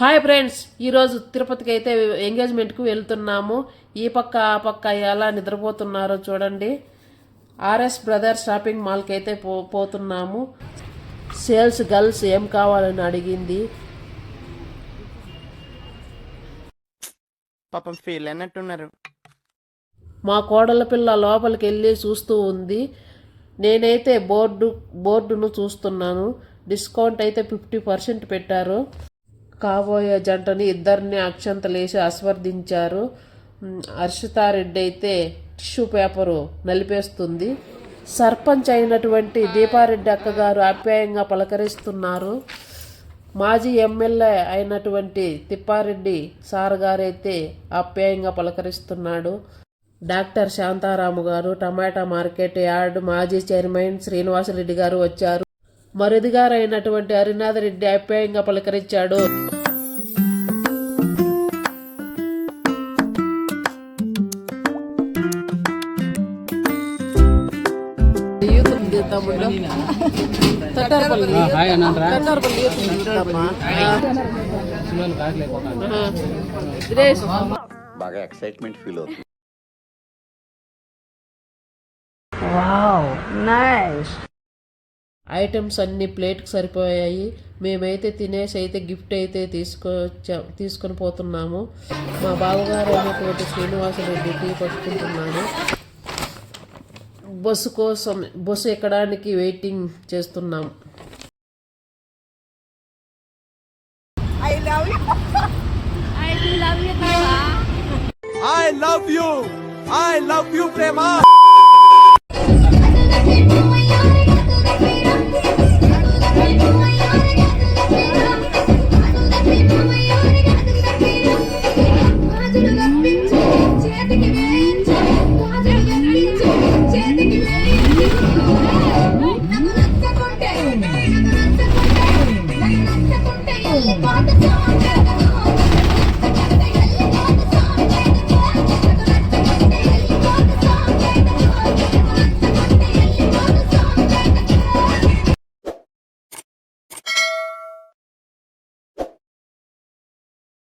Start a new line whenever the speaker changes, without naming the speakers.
Hi friends ఈరోజు తిరుపతికి అయితే ఎంగేజ్మెంట్కి వెళ్తున్నాము. ఈ పక్క ఆ పక్క ఎలా నిద్రపోతున్నారో చూడండి. ఆర్ఎస్ బ్రదర్స్ షాపింగ్ మాల్కి అయితే పో పోతున్నాము. సేల్స్ గర్ల్స్ ఏం కావాలని అడిగింది.
పాపం ఫీల్ అన్నట్టున్నారు
మా కోడల పిల్ల లోపలికి వెళ్ళి చూస్తూ ఉంది. నేనైతే బోర్డు బోర్డును చూస్తున్నాను. డిస్కౌంట్ అయితే ఫిఫ్టీ పర్సెంట్ పెట్టారు. కాబోయే జంటని ఇద్దరిని అక్షంతలేసి ఆస్వర్దించారు హర్షితారెడ్డి అయితే టిష్యూ పేపరు నలిపేస్తుంది. సర్పంచ్ అయినటువంటి దీపారెడ్డి అక్కగారు ఆప్యాయంగా పలకరిస్తున్నారు. మాజీ ఎమ్మెల్యే అయినటువంటి తిప్పారెడ్డి సార్ గారైతే ఆప్యాయంగా పలకరిస్తున్నాడు. డాక్టర్ శాంతారాము గారు టమాటా మార్కెట్ యార్డ్ మాజీ చైర్మన్ శ్రీనివాసరెడ్డి గారు వచ్చారు. మరుది గారు అయినటువంటి హరినాథ్ రెడ్డి ఆప్యాయంగా పలకరించాడు తట్టారపల్లి. తట్టారపల్లి
బాగా ఎక్సైట్మెంట్ ఫీల్ అవుతుంది.
ఐటమ్స్ అన్ని ప్లేట్కి సరిపోయాయి. మేమైతే తినేసి అయితే గిఫ్ట్ అయితే తీసుకొచ్చా తీసుకొని పోతున్నాము. మా బావగారు అయినటువంటి శ్రీనివాసరెడ్డి టీ పట్టుకుంటున్నాడు. బస్సు కోసం బస్సు ఎక్కడానికి వెయిటింగ్ చేస్తున్నాం.
I love you. I love you Prema.
Mm-hmm.